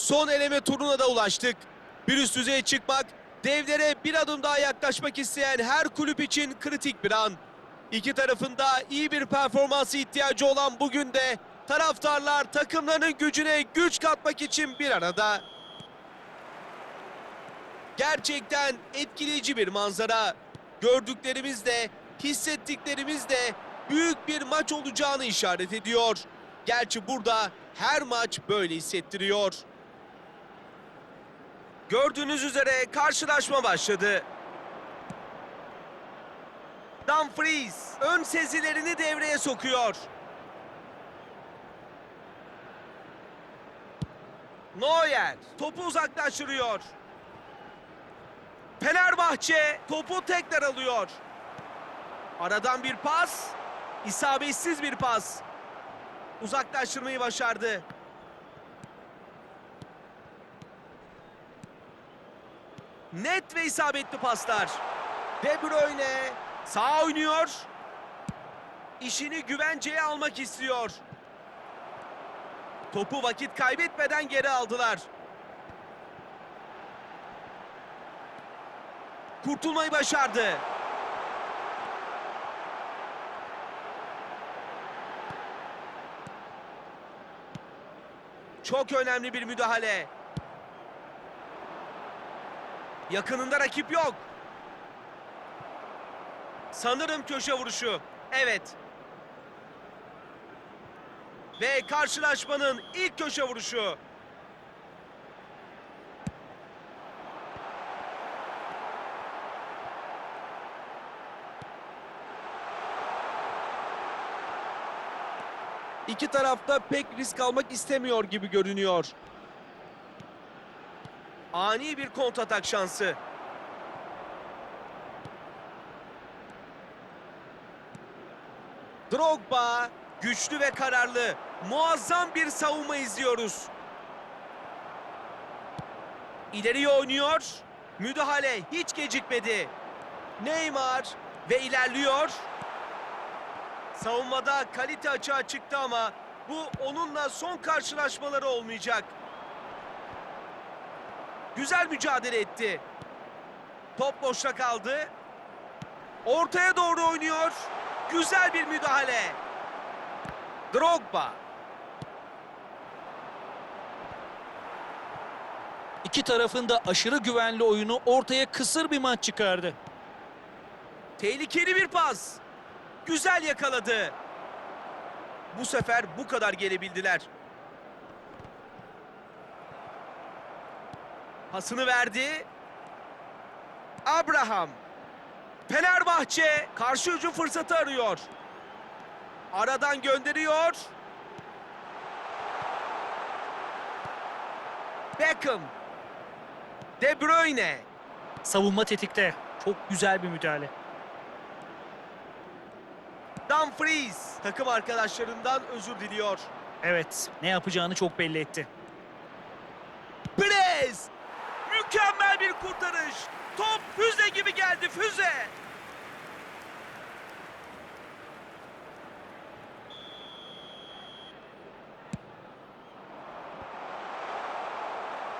Son eleme turuna da ulaştık. Bir üst düzeye çıkmak, devlere bir adım daha yaklaşmak isteyen her kulüp için kritik bir an. İki tarafında iyi bir performansı ihtiyacı olan bugün de taraftarlar takımlarının gücüne güç katmak için bir arada. Gerçekten etkileyici bir manzara. Gördüklerimiz de, hissettiklerimiz de büyük bir maç olacağını işaret ediyor. Gerçi burada her maç böyle hissettiriyor. Gördüğünüz üzere karşılaşma başladı. Dumfries ön sezilerini devreye sokuyor. Neuer topu uzaklaştırıyor. Fenerbahçe topu tekrar alıyor. Aradan bir pas. isabetsiz bir pas. Uzaklaştırmayı başardı. Net ve isabetli paslar. De Bruyne sağ oynuyor. İşini güvenceye almak istiyor. Topu vakit kaybetmeden geri aldılar. Kurtulmayı başardı. Çok önemli bir müdahale. Yakınında rakip yok. Sanırım köşe vuruşu. Evet. Ve karşılaşmanın ilk köşe vuruşu. İki tarafta pek risk almak istemiyor gibi görünüyor. Ani bir kontratak şansı. Drogba güçlü ve kararlı. Muazzam bir savunma izliyoruz. İleriye oynuyor. Müdahale hiç gecikmedi. Neymar ve ilerliyor. Savunmada kalite açığa çıktı ama bu onunla son karşılaşmaları olmayacak. Güzel mücadele etti. Top boşta kaldı. Ortaya doğru oynuyor. Güzel bir müdahale. Drogba. İki tarafın da aşırı güvenli oyunu ortaya kısır bir maç çıkardı. Tehlikeli bir pas. Güzel yakaladı. Bu sefer bu kadar gelebildiler. Pasını verdi. Abraham. Fenerbahçe karşı hücum fırsatı arıyor. Aradan gönderiyor. Beckham. De Bruyne. Savunma tetikte. Çok güzel bir müdahale. Dumfries takım arkadaşlarından özür diliyor. Evet, ne yapacağını çok belli etti. Perez! Mükemmel bir kurtarış. Top füze gibi geldi füze.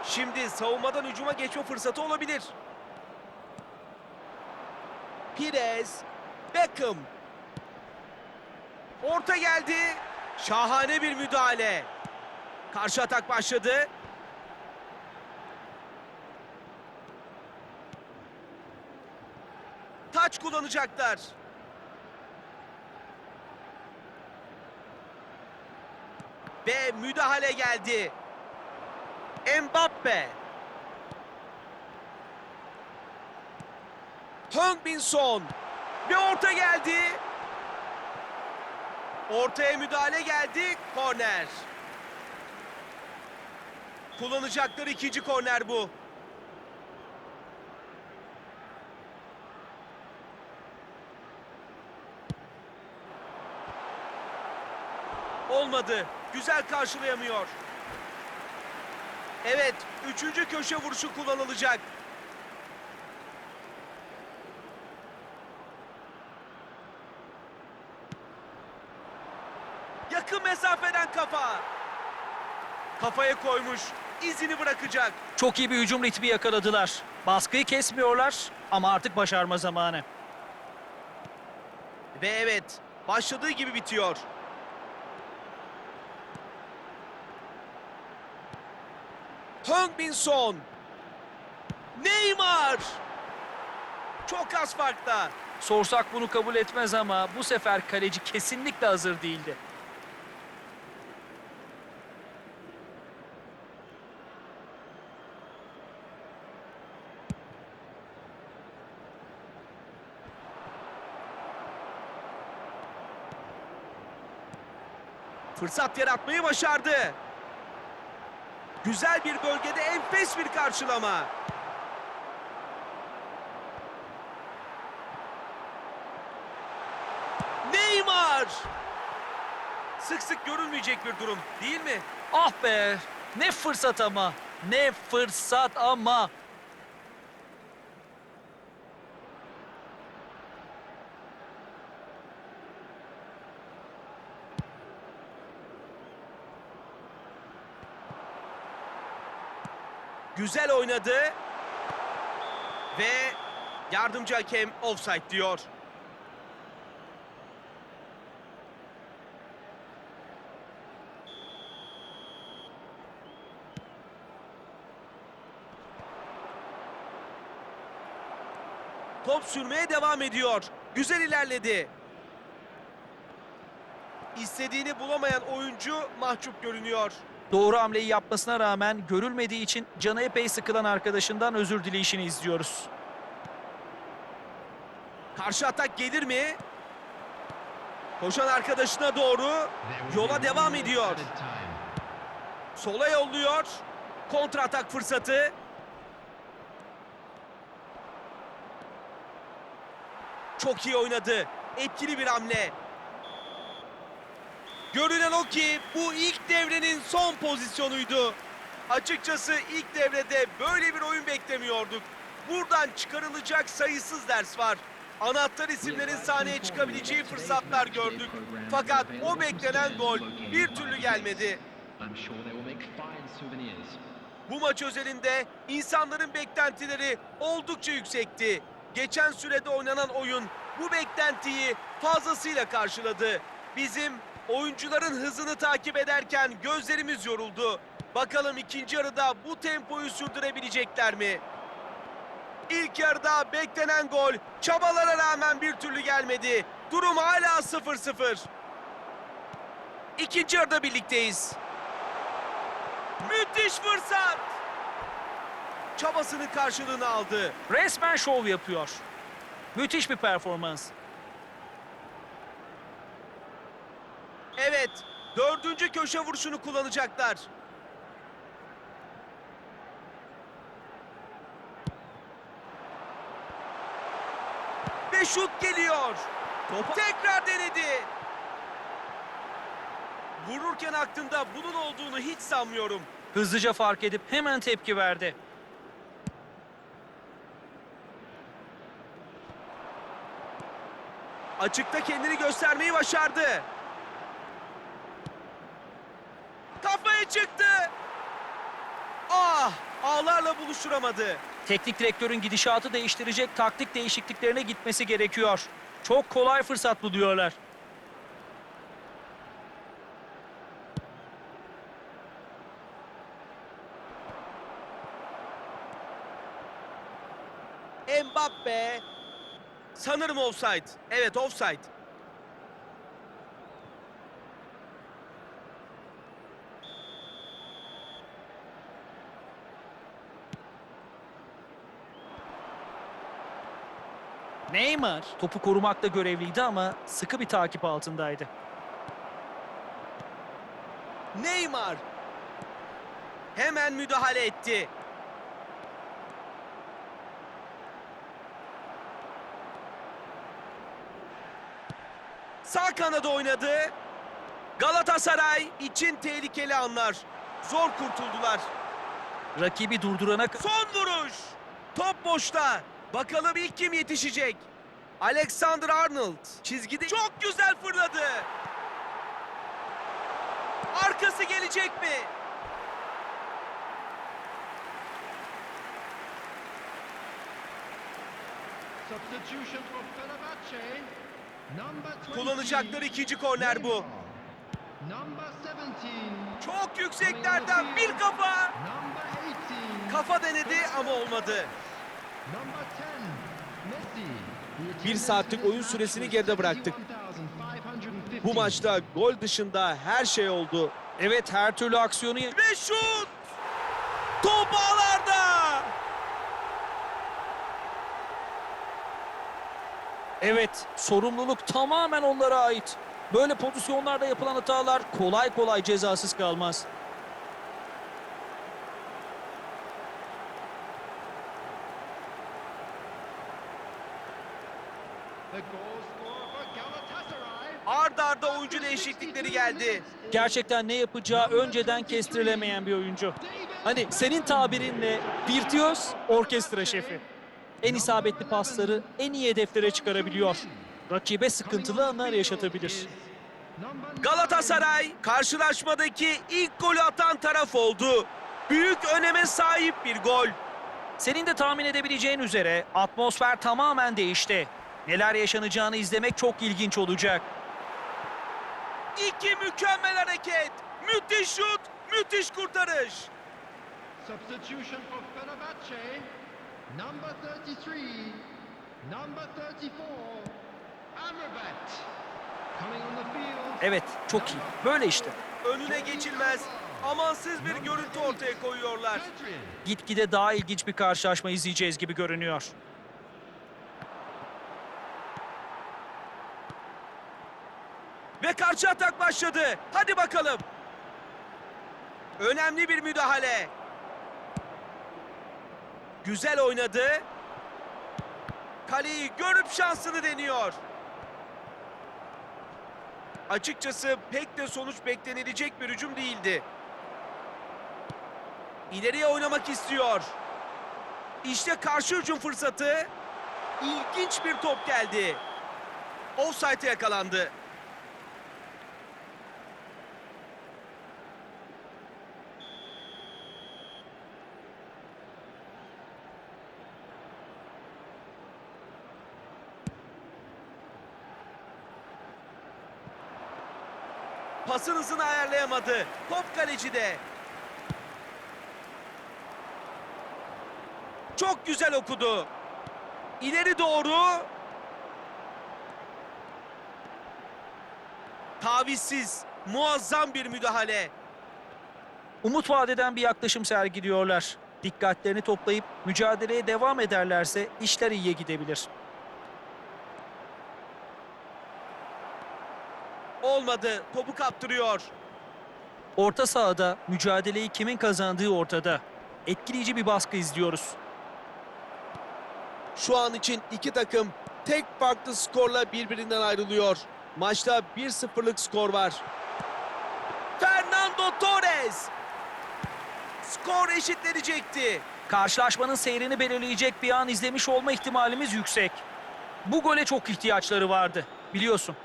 Şimdi savunmadan hücuma geçme fırsatı olabilir. Perez, Beckham. Orta geldi. Şahane bir müdahale. Karşı atak başladı. Taç kullanacaklar. Ve müdahale geldi. Mbappe. Heung-Min Son. Bir orta geldi. Ortaya müdahale geldi. Korner. Kullanacakları ikinci korner bu. Olmadı. Güzel karşılayamıyor. Evet, üçüncü köşe vuruşu kullanılacak. Yakın mesafeden kafa. Kafaya koymuş. izini bırakacak. Çok iyi bir hücum ritmi yakaladılar. Baskıyı kesmiyorlar ama artık başarma zamanı. Ve evet, başladığı gibi bitiyor. Heung-Min Son. Neymar. Çok az farkta. Sorsak bunu kabul etmez ama bu sefer kaleci kesinlikle hazır değildi. Fırsat yaratmayı başardı. Güzel bir bölgede enfes bir karşılama. Neymar! Sık sık görülmeyecek bir durum değil mi? Ah be! Ne fırsat ama! Ne fırsat ama! Güzel oynadı. Ve yardımcı hakem offside diyor. Top sürmeye devam ediyor. Güzel ilerledi. İstediğini bulamayan oyuncu mahcup görünüyor. Doğru hamleyi yapmasına rağmen görülmediği için canı epey sıkılan arkadaşından özür dileyişini izliyoruz. Karşı atak gelir mi? Koşan arkadaşına doğru yola devam ediyor. Sola yolluyor. Kontra atak fırsatı. Çok iyi oynadı. Etkili bir hamle. Görünen o ki bu ilk devrenin son pozisyonuydu. Açıkçası ilk devrede böyle bir oyun beklemiyorduk. Buradan çıkarılacak sayısız ders var. Anahtar isimlerin sahneye çıkabileceği fırsatlar gördük. Fakat o beklenen gol bir türlü gelmedi. Bu maç özelinde insanların beklentileri oldukça yüksekti. Geçen sürede oynanan oyun bu beklentiyi fazlasıyla karşıladı. Bizim oyuncuların hızını takip ederken gözlerimiz yoruldu. Bakalım ikinci yarıda bu tempoyu sürdürebilecekler mi? İlk yarıda beklenen gol çabalara rağmen bir türlü gelmedi. Durum hala 0-0. İkinci yarıda birlikteyiz. Müthiş fırsat. Çabasının karşılığını aldı. Resmen şov yapıyor. Müthiş bir performans. Evet, dördüncü köşe vuruşunu kullanacaklar. Ve şut geliyor. Topu tekrar denedi. Vururken aklında bunun olduğunu hiç sanmıyorum. Hızlıca fark edip hemen tepki verdi. Açıkta kendini göstermeyi başardı. Kafaya çıktı. Ah, ağlarla buluşturamadı. Teknik direktörün gidişatı değiştirecek taktik değişikliklerine gitmesi gerekiyor. Çok kolay fırsat buluyorlar. Mbappe. Sanırım offside. Evet offside. Neymar topu korumakta görevliydi ama sıkı bir takip altındaydı. Neymar. Hemen müdahale etti. Sağ kanada oynadı. Galatasaray için tehlikeli anlar. Zor kurtuldular. Rakibi durdurana Son vuruş. Top boşta. Bakalım ilk kim yetişecek? Alexander Arnold çizgide çok güzel fırladı. Arkası gelecek mi? Kullanacakları ikinci korner bu. Çok yükseklerden bir kafa. Kafa denedi ama olmadı. Number 10, Messi. The Bir saatlik oyun süresini geride bıraktık. 71,550. Bu maçta gol dışında her şey oldu. Evet her türlü aksiyonu Ve şut! Top ağlarda! Evet, sorumluluk tamamen onlara ait. Böyle pozisyonlarda yapılan hatalar kolay kolay cezasız kalmaz. The goal scorer for Galatasaray. Ard arda oyuncu değişiklikleri geldi. Gerçekten ne yapacağı önceden kestirilemeyen bir oyuncu. Hani senin tabirinle virtüöz orkestra şefi. En isabetli pasları en iyi hedeflere çıkarabiliyor. Rakibe sıkıntılı anlar yaşatabilir. Galatasaray karşılaşmadaki ilk golü atan taraf oldu. Büyük öneme sahip bir gol. Senin de tahmin edebileceğin üzere atmosfer tamamen değişti. Neler yaşanacağını izlemek çok ilginç olacak. İki mükemmel hareket. Müthiş şut, müthiş kurtarış. Substitution for Fenerbahce. Number 33. Number 34. Amrabat. Coming on the field. Evet, çok iyi. Böyle işte. Önüne geçilmez. Amansız bir görüntü ortaya koyuyorlar. Gitgide daha ilginç bir karşılaşma izleyeceğiz gibi görünüyor. Ve karşı atak başladı. Hadi bakalım. Önemli bir müdahale. Güzel oynadı. Kaleyi görüp şansını deniyor. Açıkçası pek de sonuç beklenilecek bir hücum değildi. İleriye oynamak istiyor. İşte karşı hücum fırsatı. İlginç bir top geldi. Offside'e yakalandı. Pasın hızını ayarlayamadı. Top kalecide. Çok güzel okudu. İleri doğru. Tavizsiz, muazzam bir müdahale. Umut vadeden bir yaklaşım sergiliyorlar. Dikkatlerini toplayıp mücadeleye devam ederlerse işler iyiye gidebilir. Olmadı, topu kaptırıyor. Orta sahada mücadeleyi kimin kazandığı ortada. Etkileyici bir baskı izliyoruz. Şu an için iki takım tek farklı skorla birbirinden ayrılıyor. Maçta 1-0'lık skor var. Fernando Torres. Skor eşitlenecekti. Karşılaşmanın seyrini belirleyecek bir an izlemiş olma ihtimalimiz yüksek. Bu gole çok ihtiyaçları vardı. Biliyorsun.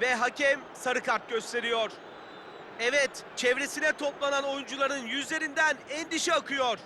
Ve hakem sarı kart gösteriyor. Evet, çevresine toplanan oyuncuların yüzlerinden endişe akıyor.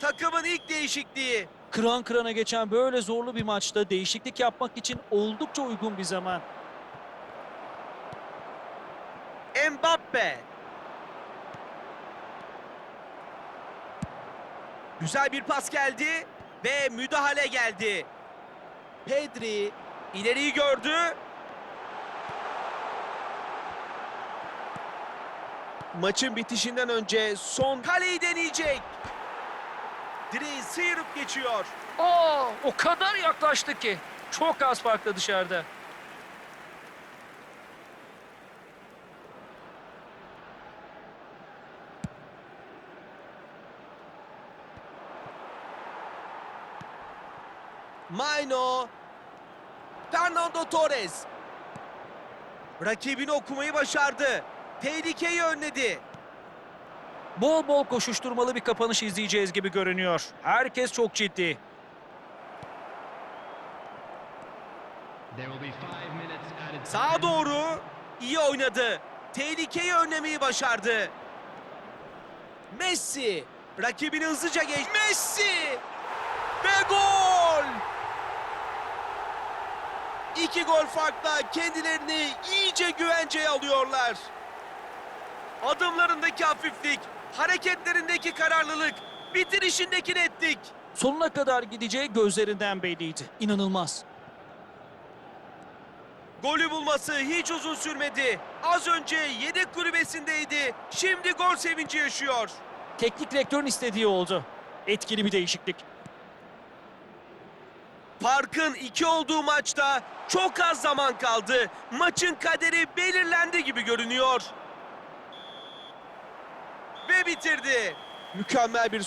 Takımın ilk değişikliği. Kıran kırana geçen böyle zorlu bir maçta değişiklik yapmak için oldukça uygun bir zaman. Mbappe. Güzel bir pas geldi ve müdahale geldi. Pedri ileriyi gördü. maçın bitişinden önce son kaleyi deneyecek. Direği sıyırıp geçiyor. Aa, o kadar yaklaştı ki. Çok az farklı dışarıda. Maino. Fernando Torres. Rakibini okumayı başardı. Tehlikeyi önledi. Bol bol koşuşturmalı bir kapanış izleyeceğiz gibi görünüyor. Herkes çok ciddi. Sağa doğru iyi oynadı. Tehlikeyi önlemeyi başardı. Messi rakibini hızlıca geç. Messi ve gol! İki gol farkla kendilerini iyice güvenceye alıyorlar. Adımlarındaki hafiflik, hareketlerindeki kararlılık, bitirişindeki netlik. Sonuna kadar gideceği gözlerinden belliydi. İnanılmaz. Golü bulması hiç uzun sürmedi. Az önce yedek kulübesindeydi. Şimdi gol sevinci yaşıyor. Teknik direktörün istediği oldu. Etkili bir değişiklik. Farkın iki olduğu maçta çok az zaman kaldı. Maçın kaderi belirlendi gibi görünüyor. Ve bitirdi. Mükemmel bir